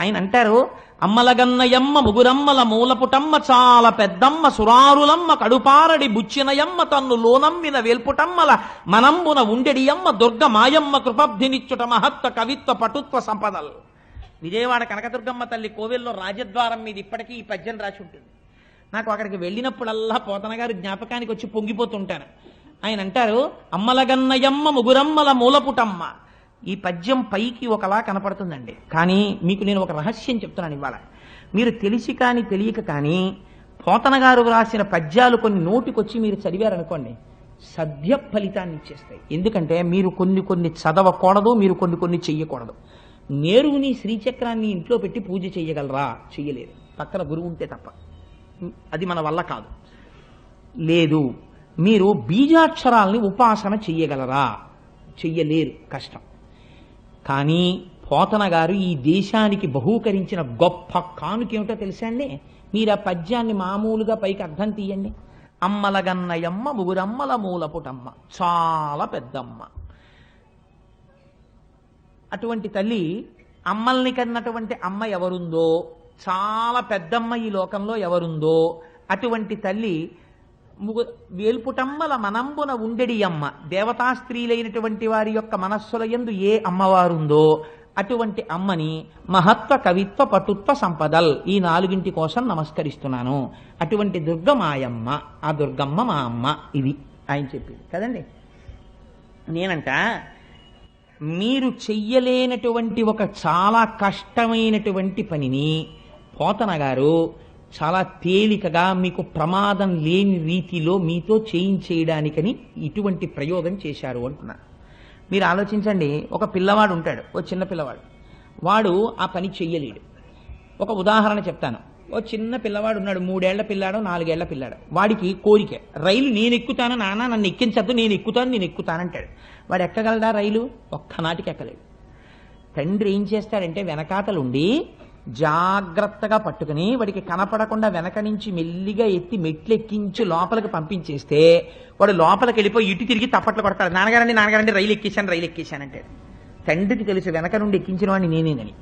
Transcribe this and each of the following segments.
ఆయన అంటారు అమ్మలగన్నయమ్మ ముగురమ్మల మూలపుటమ్మ చాలా పెద్దమ్మ సురారులమ్మ కడుపారడి బుచ్చినయమ్మ తన్ను లోనమ్మిన వేల్పుటమ్మల మనంబున ఉండెడియమ్మ దుర్గ మాయమ్మ కృపబ్ధినిచ్చుట మహత్వ కవిత్వ పటుత్వ సంపదలు. విజయవాడ కనకదుర్గమ్మ తల్లి కోవెల్లో రాజద్వారం మీద ఇప్పటికీ ఈ పద్యం రాసి ఉంటుంది. నాకు అక్కడికి వెళ్ళినప్పుడల్లా పోతన గారి జ్ఞాపకానికి వచ్చి పొంగిపోతుంటాను ఆయన అంటారు అమ్మలగన్నయమ్మ ముగురమ్మల మూలపుటమ్మ ఈ పద్యం పైకి ఒకలా కనపడుతుందండి. కానీ మీకు నేను ఒక రహస్యం చెప్తున్నాను ఇవాళ. మీరు తెలిసి కానీ తెలియక కానీ పోతన గారు రాసిన పద్యాలు కొన్ని నోటికొచ్చి మీరు చదివారనుకోండి సద్య ఫలితాన్ని ఇచ్చేస్తాయి. ఎందుకంటే మీరు కొన్ని కొన్ని చదవకూడదు మీరు కొన్ని కొన్ని చెయ్యకూడదు. నేరుని శ్రీచక్రాన్ని ఇంట్లో పెట్టి పూజ చేయగలరా చెయ్యలేదు. పక్కన గురువు ఉంటే తప్ప. అది మన వల్ల కాదు. లేదు మీరు బీజాక్షరాల్ని ఉపాసన చెయ్యగలరా? చెయ్యలేరు. కష్టం. కానీ పోతన గారు ఈ దేశానికి బహూకరించిన గొప్ప కానుక ఏమిటో తెలుసా అండి? మీరు ఆ పద్యాన్ని మామూలుగా పైకి అర్థం తీయండి. అమ్మలగన్నయమ్మ ముగురమ్మల మూలపుటమ్మ చాలా పెద్దమ్మ. అటువంటి తల్లి అమ్మల్ని కన్నటువంటి అమ్మ ఎవరుందో చాలా పెద్దమ్మ ఈ లోకంలో ఎవరుందో అటువంటి తల్లి ముగు వేల్పుటమ్మల మనంబున ఉండెడి అమ్మ. దేవతా స్త్రీలైనటువంటి వారి యొక్క మనస్సుల ఎందు ఏ అమ్మవారుందో అటువంటి అమ్మని మహత్వ కవిత్వ పటుత్వ సంపదల్ ఈ నాలుగింటి కోసం నమస్కరిస్తున్నాను. అటువంటి దుర్గ మాయమ్మ ఆ దుర్గమ్మ మా అమ్మ ఇది ఆయన చెప్పింది. కదండి? నేనంట మీరు చెయ్యలేనటువంటి ఒక చాలా కష్టమైనటువంటి పనిని పోతన గారు చాలా తేలికగా మీకు ప్రమాదం లేని రీతిలో మీతో చేయించేయడానికని ఇటువంటి ప్రయోగం చేశారు అంటున్నా. మీరు ఆలోచించండి ఒక పిల్లవాడు ఉంటాడు ఓ చిన్న పిల్లవాడు. వాడు ఆ పని చెయ్యలేడు. ఒక ఉదాహరణ చెప్తాను. ఓ చిన్న పిల్లవాడు ఉన్నాడు మూడేళ్ళ పిల్లాడు నాలుగేళ్ళ పిల్లాడు. వాడికి కోరిక రైలు నేను ఎక్కుతాను? నాన్న నన్ను ఎక్కించద్దు నేను ఎక్కుతాను నేను ఎక్కుతానంటాడు. వాడు ఎక్కగలడా రైలు? ఒక్కనాటికి ఎక్కలేడు. తండ్రి ఏం చేస్తాడంటే వెనకాతలుండి జాగ్రత్తగా పట్టుకుని వాడికి కనపడకుండా వెనక నుంచి మెల్లిగా ఎత్తి మెట్లెక్కించి లోపలికి పంపించేస్తే వాడు లోపలికి వెళ్ళిపోయి ఇటు తిరిగి తప్పట్లు కొడతాడు. నాన్నగారండి నాన్నగారండి రైలు ఎక్కేశాను రైలు ఎక్కేశానంటే తండ్రికి తెలుసు వెనక నుండి ఎక్కించిన వాడిని నేనేనని.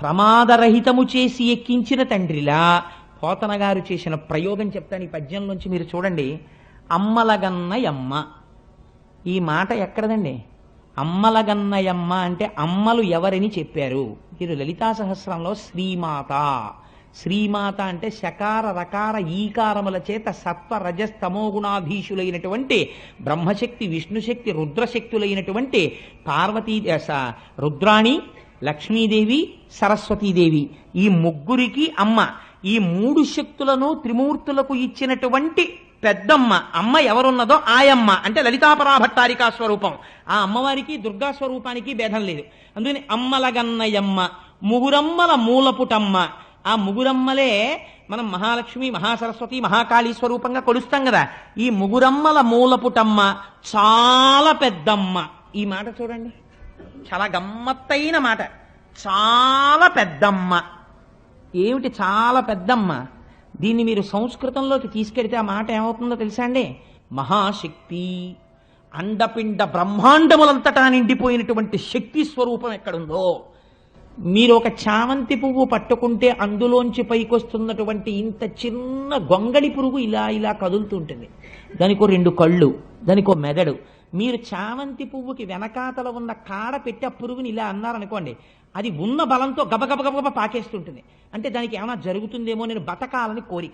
ప్రమాదరహితము చేసి ఎక్కించిన తండ్రిలా పోతన గారు చేసిన ప్రయోగం చెప్తాను ఈ పద్యంలోంచి మీరు చూడండి. అమ్మలగన్నయమ్మ. ఈ మాట ఎక్కడదండి? అమ్మలగన్నయమ్మ అంటే అమ్మలు ఎవరని చెప్పారు. మీరు లలితా సహస్రంలో శ్రీమాత. శ్రీమాత అంటే శకార రకార ఈకారముల చేత సత్వ రజస్తమో గుణాధీశులైనటువంటి బ్రహ్మశక్తి విష్ణుశక్తి రుద్రశక్తులైనటువంటి పార్వతీ రుద్రాణి లక్ష్మీదేవి సరస్వతీదేవి. ఈ ముగ్గురికి అమ్మ. ఈ మూడు శక్తులను త్రిమూర్తులకు ఇచ్చినటువంటి పెద్దమ్మ అమ్మ ఎవరున్నదో ఆయమ్మ. అంటే లలితాపరాభట్టారికా స్వరూపం ఆ అమ్మవారికి దుర్గా స్వరూపానికి భేదం లేదు. అందుకని అమ్మలగన్నయమ్మ ముగురమ్మల మూలపుటమ్మ. ఆ ముగురమ్మలే మనం మహాలక్ష్మి మహాసరస్వతి మహాకాళీ స్వరూపంగా కొలుస్తాం కదా. ఈ ముగురమ్మల మూలపుటమ్మ చాలా పెద్దమ్మ. ఈ మాట చూడండి. చాలా గమ్మత్తైన మాట. చాలా పెద్దమ్మ. ఏమిటి చాలా పెద్దమ్మ? దీన్ని మీరు సంస్కృతంలోకి తీసుకెడితే ఆ మాట ఏమవుతుందో తెలుసా అండి? మహాశక్తి. అండపిండ బ్రహ్మాండములంతటా నిండిపోయినటువంటి శక్తి స్వరూపం ఎక్కడుందో? మీరు ఒక చామంతి పువ్వు పట్టుకుంటే అందులోంచి పైకొస్తున్నటువంటి ఇంత చిన్న గొంగళి పురుగు ఇలా ఇలా కదులుతుంటుంది దానికో రెండు కళ్ళు దానికో మెదడు మీరు చామంతి పువ్వుకి వెనకాతల ఉన్న కాడ పెట్టి ఆ పురుగుని ఇలా అన్నారనుకోండి అది ఉన్న బలంతో గబగబ పాకేస్తుంటుంది. అంటే దానికి ఏమైనా జరుగుతుందేమో నేను బతకాలని కోరిక.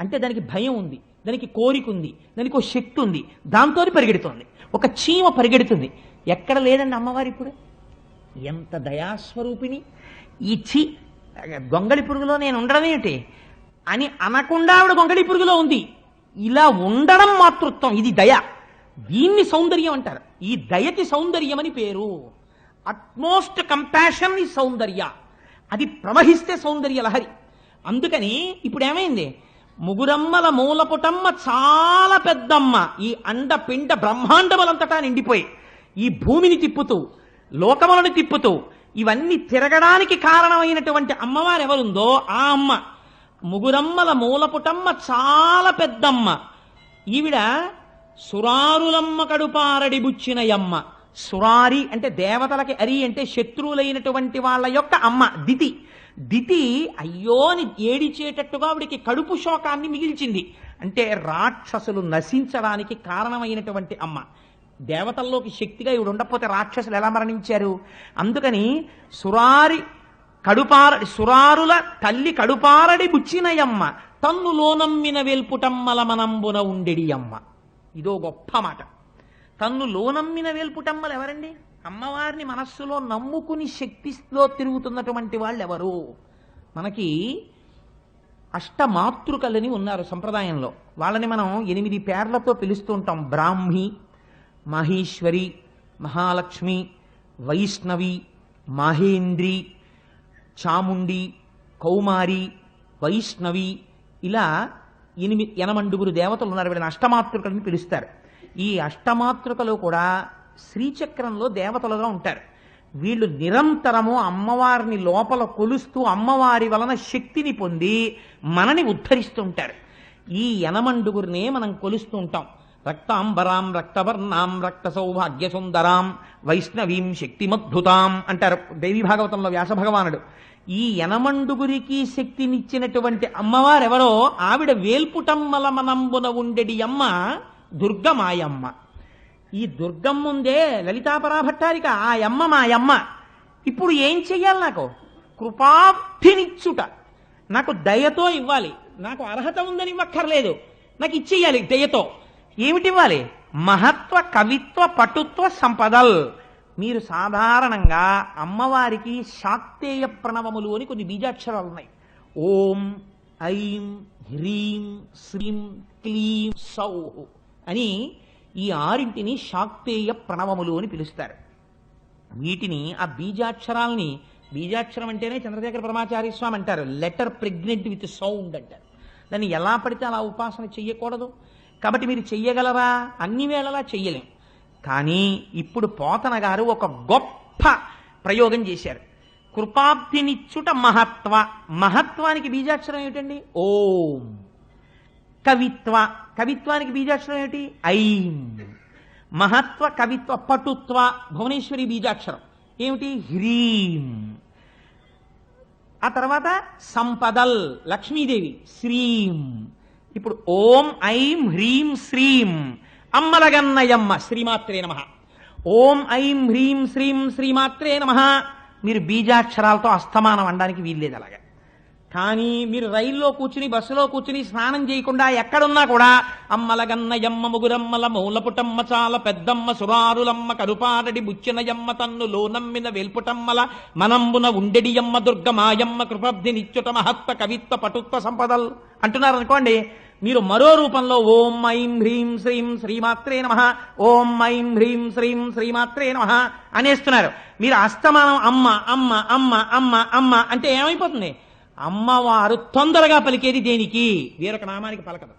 అంటే దానికి భయం ఉంది దానికి కోరిక ఉంది దానికి ఒక శక్తి ఉంది దాంతో పరిగెడుతోంది. ఒక చీమ పరిగెడుతుంది. ఎక్కడ లేదండి అమ్మవారు ఇప్పుడు? ఎంత దయాస్వరూపిణి. ఈ ఛీ గొంగళి పురుగులో నేను ఉండడం ఏమిటి? అని అనకుండా ఆవిడ గొంగళి పురుగులో ఉంది. ఇలా ఉండడం మాతృత్వం ఇది దయ. దీన్ని సౌందర్యం అంటారు. ఈ దయకి సౌందర్యం అని పేరు. అట్మోస్ట్ కంపాషన్ ఈ సౌందర్య. అది ప్రవహిస్తే సౌందర్య లహరి. అందుకని ఇప్పుడు ఏమైంది ముగురమ్మల మూలపుటమ్మ చాలా పెద్దమ్మ. ఈ అండ పిండ బ్రహ్మాండములంతటా నిండిపోయి ఈ భూమిని తిప్పుతూ లోకములను తిప్పుతూ ఇవన్నీ తిరగడానికి కారణమైనటువంటి అమ్మవారు ఎవరుందో ఆ అమ్మ. ముగురమ్మల మూలపుటమ్మ చాలా పెద్దమ్మ. ఈవిడ సురారులమ్మ కడుపారడి బుచ్చినయమ్మ సురారి అంటే దేవతలకి అరి అంటే శత్రువులైనటువంటి వాళ్ళ యొక్క అమ్మ దితి. దితి అయ్యోని ఏడిచేటట్టుగా ఆవిడికి కడుపు శోకాన్ని మిగిల్చింది. అంటే రాక్షసులు నశించడానికి కారణమైనటువంటి అమ్మ. దేవతల్లోకి శక్తిగా ఇవి ఉండకపోతే రాక్షసులు ఎలా మరణించారు? అందుకని సురారి కడుపార సురారుల తల్లి కడుపారడి బుచ్చినయమ్మ తన్ను లోనమ్మిన వేల్పుటమ్మల మనంబున ఉండెడియమ్మ అమ్మ ఇదో గొప్ప మాట. తన్ను లోనమ్మిన వేల్పుటమ్మలు ఎవరండి? అమ్మవారిని మనస్సులో నమ్ముకుని శక్తిలో తిరుగుతున్నటువంటి వాళ్ళు ఎవరు మనకి అష్టమాతృకలని ఉన్నారు సంప్రదాయంలో. వాళ్ళని మనం ఎనిమిది పేర్లతో పిలుస్తూ ఉంటాం. బ్రాహ్మి మహేశ్వరి మహాలక్ష్మి వైష్ణవి మహేంద్రి చాముండి కౌమారి వైష్ణవి ఇలా ఎనిమిది ఎనమండుగురు దేవతలు ఉన్నారు. వీళ్ళని అష్టమాతృకలని పిలుస్తారు. ఈ అష్టమాతృకలు కూడా శ్రీచక్రంలో దేవతలుగా ఉంటారు. వీళ్ళు నిరంతరము అమ్మవారిని లోపల కొలుస్తూ అమ్మవారి వలన శక్తిని పొంది మనని ఉద్ధరిస్తుంటారు ఈ యనమండుగురినే మనం కొలుస్తూ ఉంటాం. రక్తాంబరాం రక్తవర్ణాం రక్త సౌభాగ్య సుందరాం వైష్ణవీం శక్తిమద్భుతాం అంటారు. దేవి భాగవతంలో వ్యాస భగవానుడు. ఈ యనమండుగురికి శక్తినిచ్చినటువంటి అమ్మవారెవరో ఆవిడ వేల్పుటమ్మల మనంబున ఉండెడి అమ్మ దుర్గమాయమ్మ. ఈ దుర్గమ్మ ఉందే లలితాపరాభట్టారిక ఆ యమ్మ మాయమ్మ. ఇప్పుడు ఏం చెయ్యాలి నాకు? కృపాప్తినిచ్చుట నాకు దయతో ఇవ్వాలి. నాకు అర్హత ఉందని ఇవ్వక్కర్లేదు. నాకు ఇచ్చేయాలి దయతో. ఏమిటి ఇవ్వాలి మహత్వ కవిత్వ పటుత్వ సంపదల్. మీరు సాధారణంగా అమ్మవారికి శాక్తేయ ప్రణవములు అని కొన్ని బీజాక్షరాలు ఉన్నాయి. ఓం ఐం హ్రీం శ్రీం క్లీం సౌహ్ అని ఈ ఆరింటిని శాక్తేయ ప్రణవములు అని పిలుస్తారు. వీటిని ఆ బీజాక్షరాల్ని బీజాక్షరం అంటేనే చంద్రశేఖర పరమాచార్య స్వామి అంటారు లెటర్ ప్రెగ్నెంట్ విత్ సౌండ్ అంటారు. దాన్ని ఎలా పడితే అలా ఉపాసన చెయ్యకూడదు. కాబట్టి మీరు చెయ్యగలరా? అన్ని వేళలా చెయ్యలేం. కానీ ఇప్పుడు పోతన గారు ఒక గొప్ప ప్రయోగం చేశారు. కృపాబ్ధినిచ్చుట మహత్వ. మహత్వానికి బీజాక్షరం ఏమిటండి? ఓం. కవిత్వ. కవిత్వానికి బీజాక్షరం ఏమిటి? ఐం. మహత్వ కవిత్వ పటుత్వ భువనేశ్వరి బీజాక్షరం. ఏమిటి? హ్రీం. ఆ తర్వాత సంపదల్ లక్ష్మీదేవి శ్రీం. ఇప్పుడు ఓం ఐం హ్రీం శ్రీం. అమ్మలగన్నయమ్మ శ్రీమాత్రే నమ. ఓం ఐం హ్రీం శ్రీం శ్రీమాత్రే నమ. మీరు బీజాక్షరాలతో అస్తమానం అనడానికి వీల్లేదు అలాగా. కానీ మీరు రైల్లో కూర్చుని బస్సులో కూర్చుని స్నానం చేయకుండా ఎక్కడున్నా కూడా అమ్మలగన్నయమ్మ ముగురమ్మల మూలపుటమ్మ చాల పెద్దమ్మ సురారులమ్మ కరుపారడి బుచ్చినయమ్మ తన్ను లోనమ్మిన వేల్పుటమ్మల మనంబున ఉండెడియమ్మ దుర్గమాయమ్మ కృపబ్ధి నిత్యుట మహత్వ కవిత్వ పటుత్వ సంపదల్. అంటున్నారు అనుకోండి మీరు మరో రూపంలో ఓం ఐం హ్రీం శ్రీం శ్రీమాత్రే నమ ఓం ఐం హ్రీం శ్రీం శ్రీమాత్రే నమ అనేస్తున్నారు. మీరు అస్తమానం అమ్మ అమ్మ అమ్మ అమ్మ అమ్మ అంటే ఏమైపోతుంది? అమ్మవారు తొందరగా పలికేది దేనికి? వేరొక నామానికి పలకదు.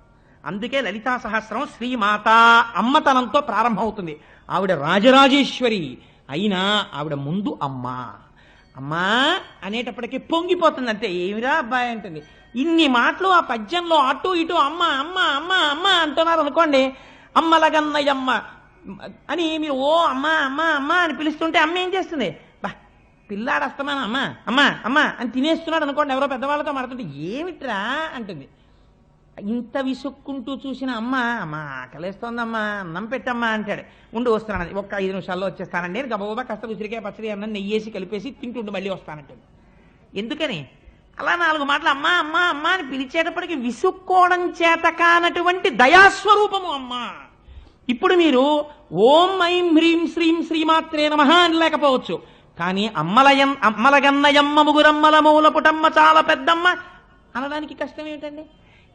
అందుకే లలితా సహస్రం శ్రీమాత అమ్మతనంతో ప్రారంభమవుతుంది. ఆవిడ రాజరాజేశ్వరి అయినా ఆవిడ ముందు అమ్మ. అమ్మా అనేటప్పటికీ పొంగిపోతుంది అంతే ఏమిరా అబ్బాయి అంటుంది. ఇన్ని మాటలు ఆ పద్యంలో అటు ఇటు అమ్మ అమ్మ అమ్మ అమ్మ అంటున్నారు అనుకోండి అమ్మలగన్నయ్యమ్మ అని మీరు ఓ అమ్మ అమ్మ అమ్మ అని పిలుస్తుంటే అమ్మ ఏం చేస్తుంది? బా పిల్లాడు అస్తమాన అమ్మ అమ్మ అమ్మ అని తినేస్తున్నాడు అనుకోండి ఎవరో పెద్దవాళ్ళతో మాడుతుంటే ఏమిట్రా అంటుంది. ఇంత విసుక్కుంటూ చూసిన అమ్మ అమ్మ ఆకలేస్తోందమ్మా అన్నం పెట్టమ్మా అంటాడు. ఉండి వస్తానండి ఒక్క ఐదు నిమిషాల్లో వచ్చేస్తానండి. నేను గబగబా కాస్త ఉసిరికాయ పచ్చడి అన్నం నెయ్యేసి కలిపేసి తింటుండి మళ్ళీ వస్తానంటుంది. ఎందుకని? అలా నాలుగు మాటలు అమ్మా అమ్మా అమ్మా అని పిలిచేటప్పటికి విసుక్కోవడం చేత కానటువంటి దయాస్వరూపము అమ్మ. ఇప్పుడు మీరు ఓం ఐం హ్రీం శ్రీం శ్రీమాత్రే నమ అని లేకపోవచ్చు. కానీ అమ్మలయం అమ్మలగన్నయమ్మ ముగురమ్మల మూలపుటమ్మ చాలా పెద్దమ్మ అనడానికి కష్టం ఏమిటండి?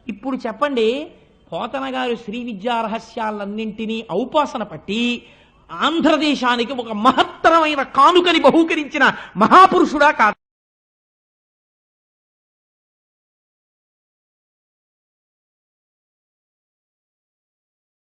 ఇప్పుడు చెప్పండి పోతన గారు శ్రీ విద్యా రహస్యాలన్నింటినీ ఔపాసన పట్టి ఆంధ్రదేశానికి ఒక మహత్తరమైన కానుకని బహూకరించిన మహాపురుషుడా కాదు.